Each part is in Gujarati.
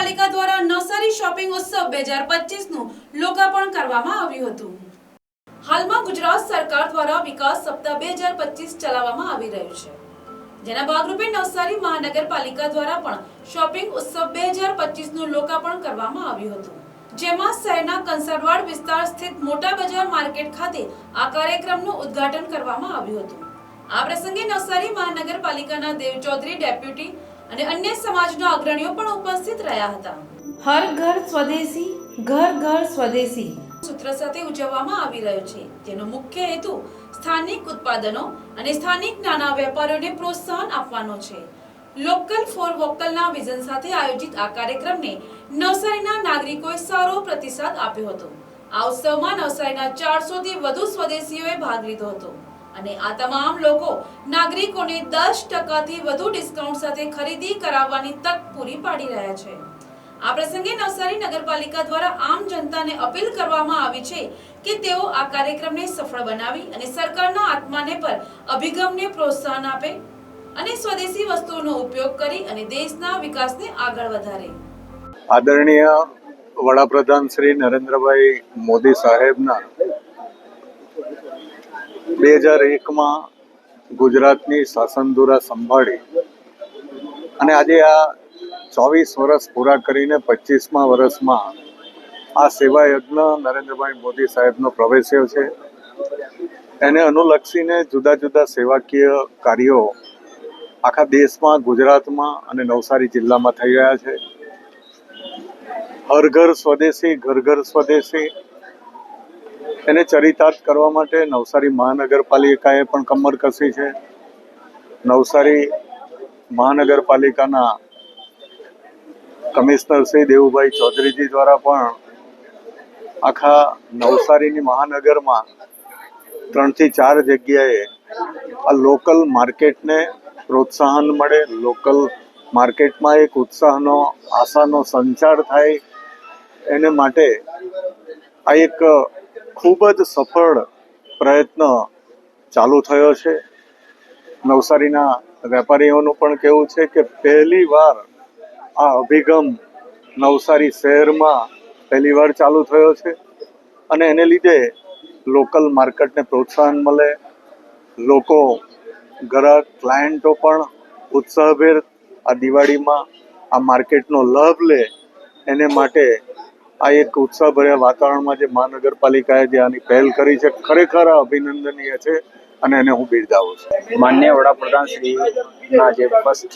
મહાનગરપાલિકા દ્વારા નવસારી શોપિંગ ઉત્સવ બે હજાર પચીસનું લોકાર્પણ કરવામાં આવ્યું હતું. હાલમાં ગુજરાત સરકાર દ્વારા વિકાસ સપ્તાહ બે હજાર પચીસ ચલાવવામાં આવી રહ્યું છે. જેના ભાગરૂપે નવસારી મહાનગરપાલિકા દ્વારા પણ શોપિંગ ઉત્સવ બે હજાર પચીસનું લોકાર્પણ કરવામાં આવ્યું હતું. જેમાં શહેરના કંસરવાડ વિસ્તાર સ્થિત મોટા બજાર માર્કેટ ખાતે આ કાર્યક્રમનું ઉદ્ઘાટન કરવામાં આવ્યું હતું. આ પ્રસંગે નવસારી મહાનગરપાલિકાના દેવ ચૌધરી ડેપ્યુટી અને અન્ય સમાજના અગ્રણીઓ પણ ઉપસ્થિત રહ્યા હતા. હર ઘર સ્વદેશી ઘર ઘર સ્વદેશી. સૂત્ર સાથે ઉજવવામાં આવી રહ્યો છે જેનો મુખ્ય હેતુ સ્થાનિક ઉત્પાદનો અને સ્થાનિક નાના વેપારીઓને પ્રોત્સાહન આપવાનો છે. લોકલ ફોર વોકલના વિઝન સાથે આયોજિત આ કાર્યક્રમને નવસારીના નાગરિકોએ સારો પ્રતિસાદ આપ્યો હતો. આ ઉત્સવમાં નવસારીના ચારસો થી વધુ સ્વદેશીઓએ ભાગ લીધો હતો. અને આ તમામ લોકો નાગરિકોને દસ ટકાથી વધુ ડિસ્કાઉન્ટ સાથે ખરીદી કરાવવાની તક પૂરી પાડી રહ્યા છે. આ પ્રસંગે નવસારી નગરપાલિકા દ્વારા આમ જનતાને અપીલ કરવામાં આવી છે કે તેઓ આ કાર્યક્રમને સફળ બનાવી અને સરકારના આત્માને પર અભિગમને પ્રોત્સાહન આપે અને સ્વદેશી વસ્તુઓનો ઉપયોગ કરી અને દેશના વિકાસને આગળ વધારે. આદરણીય વડાપ્રધાન શ્રી નરેન્દ્રભાઈ મોદી સાહેબના બે હજાર એકમાં ગુજરાતની શાસનધુરા સંભાળી અને આજે આ ચોવીસ વર્ષ પૂરા કરીને પચીસમાં વર્ષમાં આ સેવા યજ્ઞ નરેન્દ્રભાઈ મોદી સાહેબનો પ્રવેશ્યો છે. એને અનુલક્ષીને જુદા જુદા સેવાકીય કાર્યો આખા દેશમાં, ગુજરાતમાં અને નવસારી જિલ્લામાં થઈ રહ્યા છે. હર ઘર સ્વદેશી, ઘર ઘર સ્વદેશી એને ચરિતાર્થ કરવા માટે નવસારી મહાનગરપાલિકાએ પણ કમર કસી છે. નવસારી મહાનગરપાલિકાના કમિશનર શ્રી દેવુભાઈ ચૌધરીજી દ્વારા પણ આખા નવસારીની મહાનગરમાં ત્રણથી ચાર જગ્યાએ આ લોકલ માર્કેટને પ્રોત્સાહન મળે. લોકલ માર્કેટમાં એક ઉત્સાહનો, આશાનો સંચાર થાય. એને માટે આ એક ખૂબ જ સફળ પ્રયત્ન ચાલુ થયો છે. નવસારીના વેપારીઓનું પણ કહેવું છે કે પહેલી વાર આ અભિગમ નવસારી શહેરમાં પહેલી વાર ચાલુ થયો છે અને એને લીધે લોકલ માર્કેટને પ્રોત્સાહન મળે. લોકો ગ્રાહક ક્લાયન્ટો પણ ઉત્સાહભેર આ દિવાળીમાં આ માર્કેટનો લાભ લે. એને માટે આ એક ઉત્સાહભર્યા વાતાવરણમાં જે મહાનગરપાલિકાએ જે આની પહેલ કરી છે, ખરેખર અભિનંદનીય છે અને એને હું બિરદાવું છું. માન્ય વડાપ્રધાન શ્રીના જે ફર્સ્ટ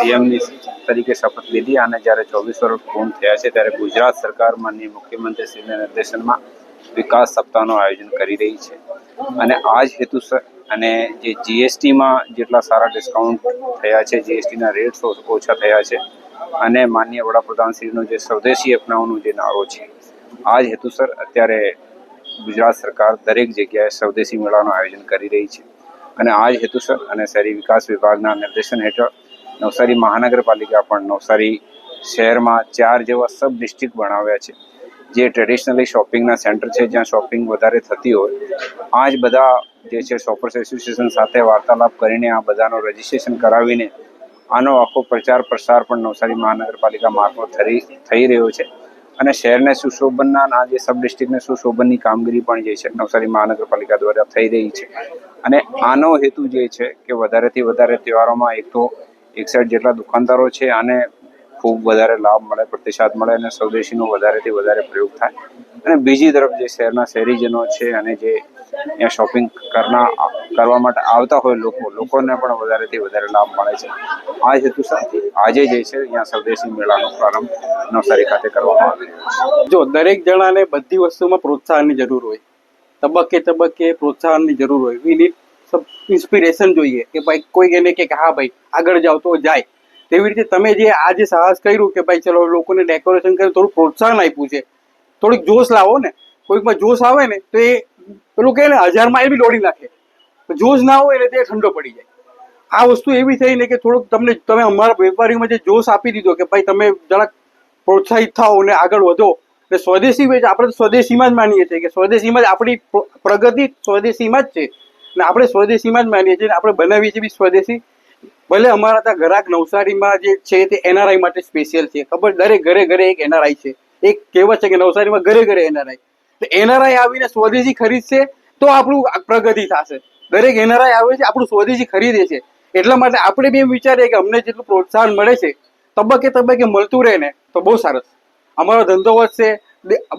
પીએમની તરીકે શપથ લીધી અને જ્યારે ચોવીસ વર્ષ પૂર્ણ થયા છે, ત્યારે ગુજરાત સરકાર માન્ય મુખ્યમંત્રી શ્રીના નિર્દેશનમાં વિકાસ સપ્તાહનું આયોજન કરી રહી છે. અને આ જ હેતુસર અને જે જીએસટીમાં જેટલા સારા ડિસ્કાઉન્ટ થયા છે જીએસટીના રેટ્સ ઓછા થયા છે અને માન્ય વડાપ્રધાન શ્રીનો જે સ્વદેશી અપનાવવાનો જે નારો છે, આ જ હેતુસર અત્યારે ગુજરાત સરકાર દરેક જગ્યાએ સ્વદેશી મેળાનું આયોજન કરી રહી છે. અને આ જ હેતુસર અને શહેરી વિકાસ વિભાગના નિર્દેશન હેઠળ નવસારી મહાનગરપાલિકા પણ નવસારી શહેરમાં ચાર જેવા સબ ડિસ્ટ્રિક્ટ બનાવ્યા છે. જે ટ્રેડિશનલી શોપિંગના સેન્ટર છે, જ્યાં શોપિંગ વધારે થતી હોય. આ જ બધા જે છે, શોપર્સ એસોસિએશન સાથે વાર્તાલાપ કરીને આ બધાનો રજિસ્ટ્રેશન કરાવીને આનો આખો પ્રચાર પ્રસાર પણ નવસારી મહાનગરપાલિકા મારફત થઈ થઈ રહ્યો છે. અને શહેરને સુશોભનના આજે સબ ડિસ્ટ્રિક્ટને સુશોભનની કામગીરી પણ જે છે નવસારી મહાનગરપાલિકા દ્વારા થઈ રહી છે. અને આનો હેતુ જે છે કે વધારેથી વધારે તહેવારોમાં એક તો એકસઠ જેટલા દુકાનદારો છે આને ખૂબ વધારે લાભ મળે, પ્રતિસાદ મળે અને સ્વદેશીનો વધારેથી વધારે પ્રયોગ થાય. અને બીજી તરફ જે શહેરના શહેરીજનો છે અને જે અહીંયા શોપિંગ કરના, કરવા માટે આવતા હોય લોકો, લોકોને પણ વધારેથી વધારે લાભ મળે છે. આ હેતુ સાથે આજે જે છે અહીંયા સ્વદેશી મેળાનો પ્રારંભ નવસારી ખાતે કરવામાં આવે જો દરેક જણાને બધી વસ્તુમાં પ્રોત્સાહનની જરૂર હોય, તબક્કે તબક્કે પ્રોત્સાહનની જરૂર હોય વી નીડ ઇન્સ્પિરેશન જોઈએ કે ભાઈ કોઈ એને કે, હા ભાઈ, આગળ જાવ તો જાય. તેવી રીતે તમે જે આ જે સાહસ કર્યું કે ભાઈ ચલો લોકોને ડેકોરેશન કરે થોડું પ્રોત્સાહન આપ્યું છે, થોડીક જોશ લાવો ને, કોઈકમાં જોશ આવે ને, તો એ પેલું કહે ને, હજાર માઇલ બી દોડી નાખે. જોશ ના હોય ને તે ઠંડો પડી જાય. આ વસ્તુ એવી થઈ ને કે થોડુંક તમને, તમે અમારા વેપારીમાં જે જોશ આપી દીધો કે ભાઈ તમે જરાક પ્રોત્સાહિત થાઓ અને આગળ વધો, એટલે સ્વદેશી વેચ, આપણે સ્વદેશીમાં જ માનીએ છીએ કે સ્વદેશીમાં જ આપણી પ્રગતિ સ્વદેશીમાં જ છે. અને આપણે સ્વદેશીમાં જ માનીએ છીએ આપણે બનાવીએ છીએ બી સ્વદેશી ભલે અમારા ત્યાં ઘરાક નવસારીમાં જે છે તે એનઆરઆઈ માટે સ્પેશિયલ છે. ખબર? દરેક ઘરે ઘરે એક એનઆરઆઈ છે. એક કહેવત છે કે નવસારીમાં ઘરે ઘરે એનઆરઆઈ તો એનઆરઆઈ આવીને સ્વદેશી ખરીદશે તો આપણું પ્રગતિ થશે. દરેક એનઆરઆઈ આવે છે, આપણું સ્વદેશી ખરીદે છે. એટલા માટે આપણે બી એમ વિચારીએ કે અમને જેટલું પ્રોત્સાહન મળે છે, તબક્કે તબક્કે મળતું રહે ને, તો બહુ સરસ. અમારો ધંધો વધશે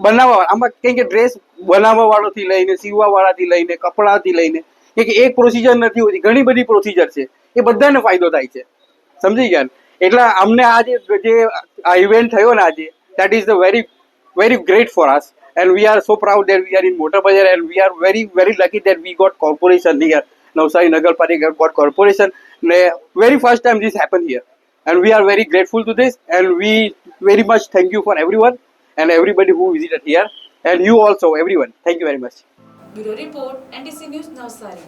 બનાવવા આમાં કેમ કે ડ્રેસ બનાવવા વાળોથી લઈને, સીવવા વાળાથી લઈને, કપડાથી લઈને કે એક પ્રોસિજર નથી હોતી, ઘણી બધી પ્રોસિજર છે. એ બધાને ફાયદો થાય છે સમજી ગયા ને? એટલે અમને આજે જે આ ઇવેન્ટ થયો ને આજે that is the very very great for us and we are so proud that we are in Motor Bazar and we are very very lucky that we got corporation here Navsari Nagar Parikar got corporation Ne- very first time this happened here and we are very grateful to this and we very much thank you for everyone and everybody who visited here and you also everyone thank you very much bureau report NTC news Navsari